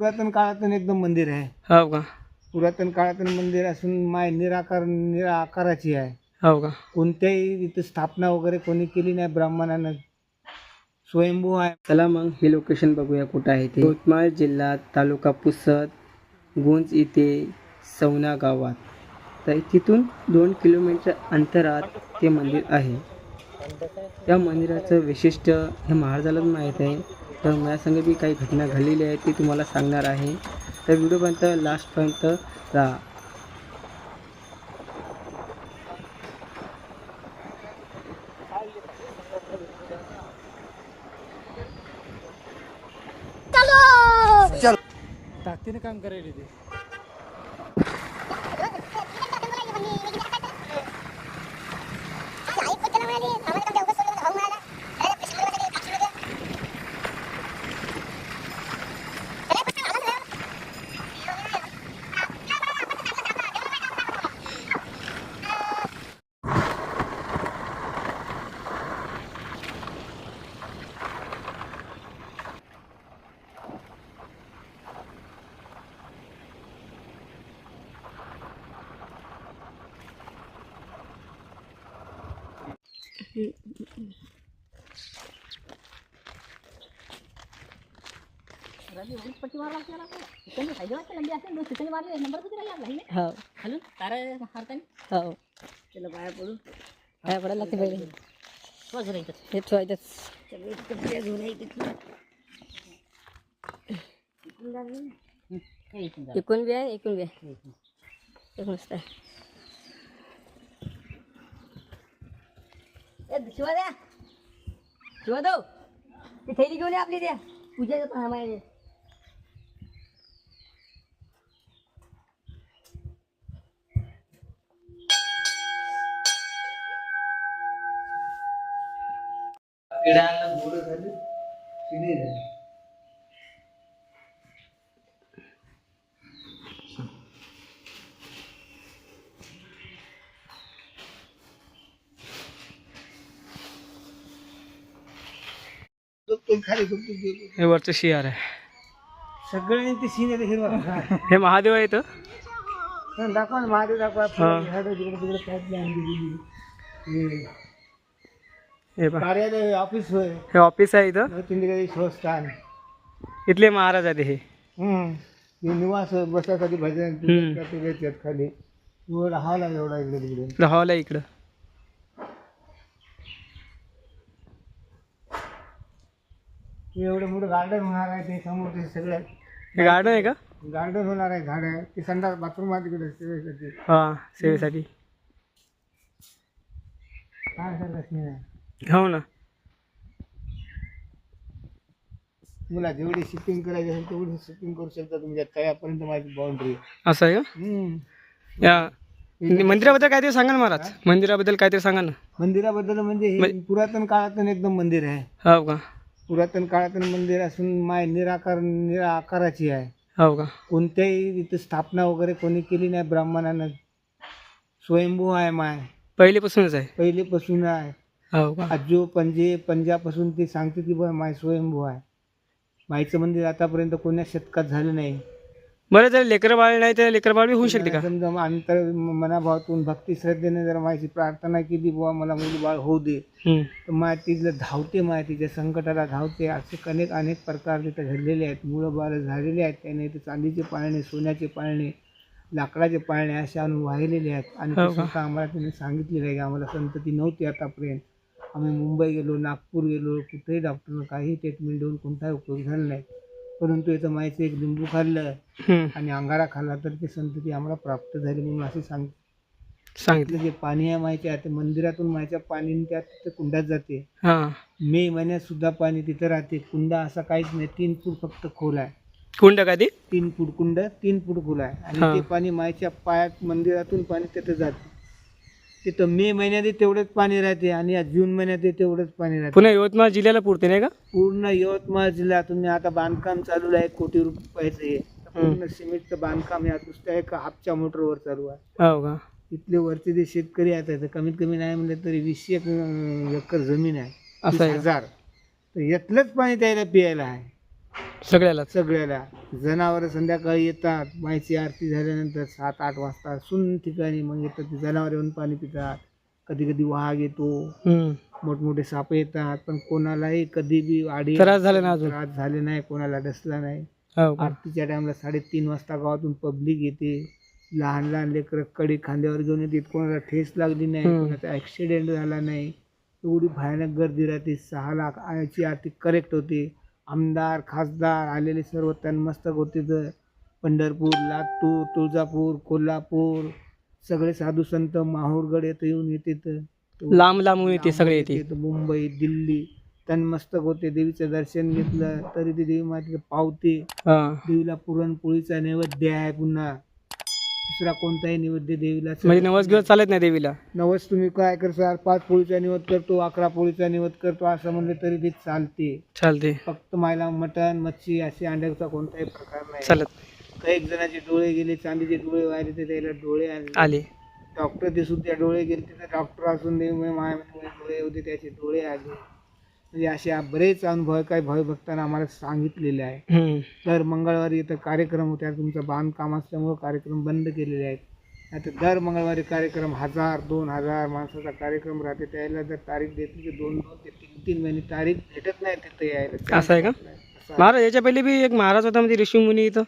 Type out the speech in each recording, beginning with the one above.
पुरातन काळातून एकदम मंदिर आहे. हो का? पुरातन काळातून मंदिर असून माय निराकार निरा आकाराची आहे. हो का? कोणत्याही इथं स्थापना वगैरे कोणी केली नाही ब्राह्मणानं. स्वयंभू आहे. चला मग हे लोकेशन बघूया कुठं आहे ते. यवतमाळ जिल्हा तालुका पुसद गुंज इथे सवना गावात. तर तिथून दोन किलोमीटर अंतरात ते मंदिर आहे. त्या मंदिराचं वैशिष्ट्य हे महाराजालाच माहीत आहे. तर माझ्यासंग बी काही घटना घडलेली आहे ती तुम्हाला सांगणार आहे. तर व्हिडिओपर्यंत लास्टपर्यंत राहा ताकदीने काम करायला ते हो हो काय पडायला लागते पहिले हे ठेवायचंच एकूण बी आहे एकूण बी आहे एकूण मस्त आहे शिवा द्या शिवा दो ती थैली घेऊन आपली द्या पूजा माहिती खाली झोपतो गेलो. हे वरचं शियार आहे सगळ्यांनी ते सीन येते हिरवा हे महादेव आहे इथं हं, दाखवा ना महादेव दाखवा हा. तिकडे तिकडे. हे हे पहा. कार्यालय ऑफिस होय. हे ऑफिस आहे इथं. चिंदगडी संस्थान इथले महाराज आहेत हे. हम्म. हे निवास बसासाठी भजन हम्म. कीर्तन येतात खाली. हॉल आहे एवढा इकडे तिकडे. इथलं हॉल आहे इकडं. हे एवढं मोठं गार्डन होणार आहे ते समोर ते सगळं. हे गार्डन आहे का? गार्डन होणार आहे झाड आहे. ते संडास बाथरूम आहे तिकडे सेवेसाठी. हा सेवेसाठी. काय सरकत नाही हो ना. तुला जेवढी शिपिंग करायची असेल तेवढी शिपिंग करू शकता तुमच्या तळ्यापर्यंत माझी बाउंड्री असं आहे का? या मंदिराबद्दल काहीतरी सांगा ना महाराज मंदिराबद्दल काहीतरी सांगा ना? मंदिराबद्दल म्हणजे हे पुरातन काळातून एकदम मंदिर आहे. हो का? पुरातन काळातून मंदिर असून माय निराकार निरा आकाराची आहे. हो का? कोणत्याही इथं स्थापना वगैरे कोणी केली नाही ब्राह्मणानं. स्वयंभू आहे माय. पहिलेपासूनच आहे. पहिलेपासून आहे. हो का? आजो पंजे पंजापासून ते सांगते की बा माय स्वयंभू आहे. माईचं मंदिर आतापर्यंत कोण्या शतकात झालं नाही. बरं जर लेकर बाळ नाही तर लेकर बाळ बी होऊ शकते का? समजा मग आम्ही तर मनाभावातून भक्ती श्रद्धेने जर माझी प्रार्थना केली बुवा मला मुली बाळ होऊ दे. हम्म. तर माय तिथलं धावते माय तिच्या संकटाला धावते असे अनेक अनेक प्रकार तिथं घडलेले आहेत. मुलं बाळं झालेले आहेत त्याने इथे चांदीचे पाळणे सोन्याचे पाळणे लाकडाचे पाळणे असे आणून वाहिलेले आहेत. आणि ते हो का? स्वतः आम्हाला त्यांनी सांगितलेलं आहे की आम्हाला संतती नव्हती आतापर्यंत. आम्ही मुंबई गेलो नागपूर गेलो कुठेही डॉक्टरनं काही ट्रीटमेंट देऊन कोणताही उपयोग झाला नाही. परंतु इथं मायचं एक लिंबू खाल्लं. आणि अंगारा खाल्ला तर ती संतती आम्हाला प्राप्त झाली म्हणून असे सांग सांगितलं. जे पाणी आहे माहिती आहे ते मंदिरातून मायच्या पाणी त्या तिथे कुंडात जाते. मे महिन्यात सुद्धा पाणी तिथं राहते. कुंडा असा काहीच नाही. तीन फूट फक्त खोल आहे. कुंड का ते? तीन फूट कुंड तीन फूट खोल आहे. आणि. ते पाणी मायच्या पायात मंदिरातून पाणी तिथं जाते. तिथं मे महिन्यात तेवढंच पाणी राहते आणि या जून महिन्यात तेवढंच पाणी राहते. पुन्हा यवतमाळ जिल्ह्याला पुरते नाही का? पूर्ण यवतमाळ जिल्हा तुम्ही आता बांधकाम चालू आहे कोटी रुपयाचं हे. पूर्ण सिमेंटचं बांधकाम या नुसत्या एका हापच्या मोटरवर चालू आहे. हो का? इथले वरचे जे शेतकरी आहेत कमीत कमी नाही म्हणलं तरी वीसशे एकर जमीन आहे असं हजार. तर यातलंच पाणी त्याला प्यायला आहे. सगळ्याला सगळ्याला. जनावरं संध्याकाळी येतात माईची आरती झाल्यानंतर सात आठ वाजता सुन ठिकाणी मग येतात ते जनावर येऊन पाणी पितात. कधी कधी वाघ येतो. मोठमोठे साप येतात पण कोणालाही कधी बी आडी त्रास झाला ना अजून? त्रास झाले नाही कोणाला डसला नाही. हो का? आरतीच्या टाइमला साडेतीन वाजता गावातून पब्लिक येते. लहान लहान लेकरं कडी खांद्यावर घेऊन येतात कोणाला ठेस लागली नाही हम्म. कोणाचा ऍक्सिडेंट झाला नाही. एवढी भयानक गर्दी राहते सहा लाख आयची आरती करेक्ट होते. आमदार खासदार आलेले सर्व तन्मस्तक होते तर पंढरपूर लातूर तुळजापूर कोल्हापूर सगळे साधू संत माहूरगड येथे येऊन येते तर लांब लांबून येते सगळे येते. मुंबई दिल्ली. तन्मस्तक होते देवीचं दर्शन घेतलं. तरी ती देवी मातेला पावते. हा. देवीला पुरणपोळीचा नैवेद्य आहे पुन्हा. दुसरा कोणताही नैवेद्य देवीला म्हणजे नवस दिवस चालत नाही देवीला? नवस तुम्ही काय करसाल पाच पोळीचा निवद करतो अकरा पोळीचा निवद करतो असं म्हणलं तरी ते चालते. चालते. फक्त मायला मटण मच्छी असे अंड्याचा कोणताही प्रकार नाही. चालत काही जणांचे डोळे गेले चांदीचे डोळे व्हायले तर त्याला डोळे आणले आले. डॉक्टर ते सुद्धा डोळे गेले तिथे डॉक्टर असून मग मायामध्ये डोळे होते त्याचे डोळे आले. म्हणजे असे बरेच अनुभव काही भक्तांना आम्हाला सांगितलेले आहे. दर मंगळवारी इथं कार्यक्रम होते. आता तुमचं बांधकाम असल्यामुळं कार्यक्रम बंद केलेले आहेत. आता दर मंगळवारी कार्यक्रम हजार दोन हजार माणसाचा कार्यक्रम राहते. त्याला जर तारीख देते की दोन दोन ते तीन तीन महिने तारीख भेटत नाही तिथं यायला. असं आहे का. महाराज याच्या पहिले बी एक महाराज होता म्हणजे ऋषी मुनी इथं?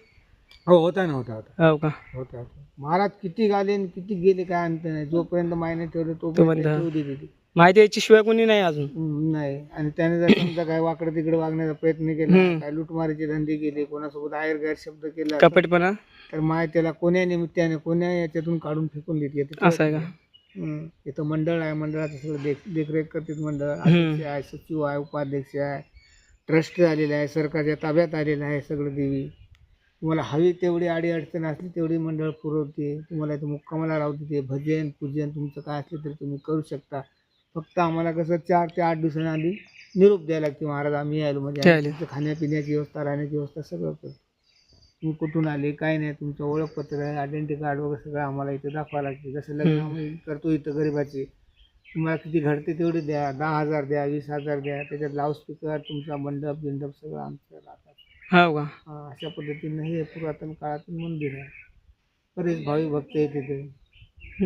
हो होता ना होता होता. हो का? होता होता. महाराज किती आले आणि किती गेले काय अंत नाही. जोपर्यंत मायने ठेवलं तोपर्यंत तोपर्यंत. ठेवू देते ती. माहिती याची शिवाय कोणी नाही अजून. हम्म, नाही. आणि त्याने जर समजा काय वाकडं तिकडे वागण्याचा प्रयत्न केला हम्म. काय लुटमारीचे धंदे केले कोणासोबत आयर गैर शब्द केला कपटपणा. तर माय त्याला कोण्या निमित्ताने कोण्या याच्यातून काढून फेकून देते ते असं आहे का? हम्म. इथं मंडळ आहे मंडळाचं सगळं देख देखरेख करते मंडळ. अध्यक्ष आहे सचिव आहे उपाध्यक्ष आहे ट्रस्ट आलेला आहे सरकारच्या ताब्यात आलेलं आहे सगळं देवी. तुम्हाला हवी तेवढी आडी अडचण असली तेवढी मंडळ पुरवते. तुम्हाला इथं मुक्कामाला राहू देते. भजन पूजन तुमचं काय असलं तरी तुम्ही करू शकता. फक्त आम्हाला कसं चार ते आठ दिवसांनी आधी निरोप द्यायला लागते महाराज. आम्ही आलो म्हणजे ते आम्ही. तुमचं खाण्यापिण्याची व्यवस्था राहण्याची व्यवस्था सगळं करतो. तुम्ही कुठून आले काय नाही तुमचं ओळखपत्र आहे आयडेंटिटी कार्ड वगैरे सगळं आम्हाला इथं दाखवावं लागते. जसं लग्न. आम्ही करतो इथं गरिबाचे. तुम्हाला किती घडते तेवढे द्या. दहा हजार द्या वीस हजार द्या. त्याच्यात लाऊडस्पीकर तुमचा मंडप बिंडप सगळं आमचं राहतात हो का? हा, अशा पद्धतीनं हे पुरातन काळातून मंदिर आहे. बरेच भाविक भक्त आहे तिथे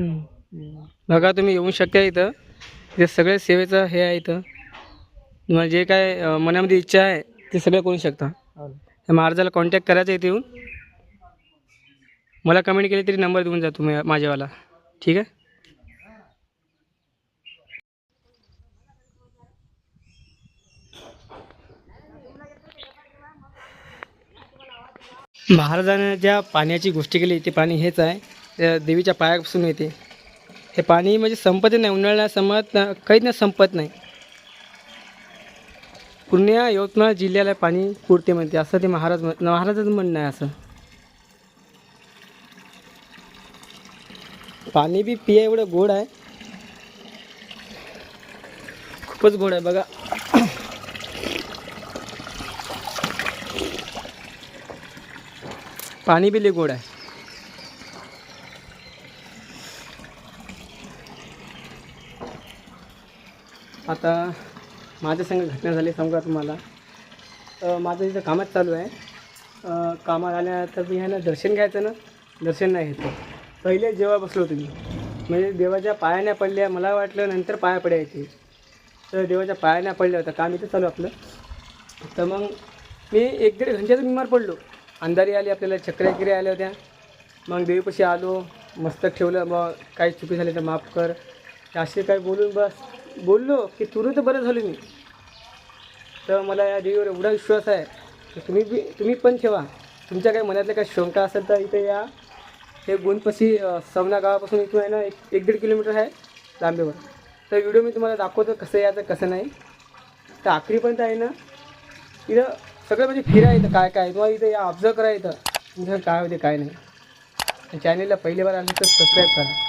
हम्म. हम्म. बघा तुम्ही येऊ शकता इथं. इथे सगळे सेवेचं हे आहे इथं. तुम्हाला जे काय अं, मनामध्ये इच्छा आहे ते सगळं करू शकता. हो. त्या महाराजाला कॉन्टॅक्ट करायचा इथे येऊन. मला कमेंट केली तरी नंबर देऊन जा तुम्ही माझ्यावाला. ठीक आहे? महाराजाने ज्या पाण्याची गोष्टी केली ते पाणी हेच आहे. देवीच्या पायापासून येते. हे पाणी म्हणजे संपत नाही उन्हाळ्याला संपत ना काहीच नाही संपत नाही. पूर्ण यवतमाळ जिल्ह्याला पाणी पुरते म्हणते असं ते महाराज म्हण- महाराजाचं म्हणणं आहे असं. पाणी बी पिया एवढं गोड आहे. खूपच गोड आहे बघा. पाणी बी गोड आहे. आता माझ्या संघ घटना झाली समजा तुम्हाला? माझं इथं कामच चालू आहे. कामात आल्यानंतर मी ह्यानं ना दर्शन घ्यायचं ना दर्शन नाही घेतलं पहिले जेव्हा बसलो तुम्ही म्हणजे देवाच्या पाया नाही पडल्या मला वाटलं नंतर पाया पडायचे तर देवाच्या पाया नाही पडल्या होत्या काम इथं चालू आपलं. तर मग मी एक दीड घंट्याचं बिमार पडलो. अंधारी आली आपल्याला चक्र्या आल्या होत्या. मग देवीपाशी आलो मस्तक ठेवलं मग काही चुकी झाली तर माफ कर. असे काय बोलून बस. बोललो की तुरंत बरं झालो मी. तर मला या देवीवर एवढा विश्वास आहे की तुम्ही बी तुम्ही पण ठेवा. तुमच्या काही मनातल्या काही शंका असेल तर इथे या. हे गुणपशी सवना गावापासून इथून आहे ना एक एक दीड किलोमीटर आहे लांबीवर. तर व्हिडिओ मी तुम्हाला दाखवतो कसं यायचं कसं नाही. तर आखरीपर्यंत आहे ना इथं सगळं म्हणजे फिरायचं काय काय? तुम्हाला इथं या ऑब्झर्व करायचं इथं. तुमचं काय होते काय नाही. चॅनलला पहिली बार आलं तर सबस्क्राईब करा.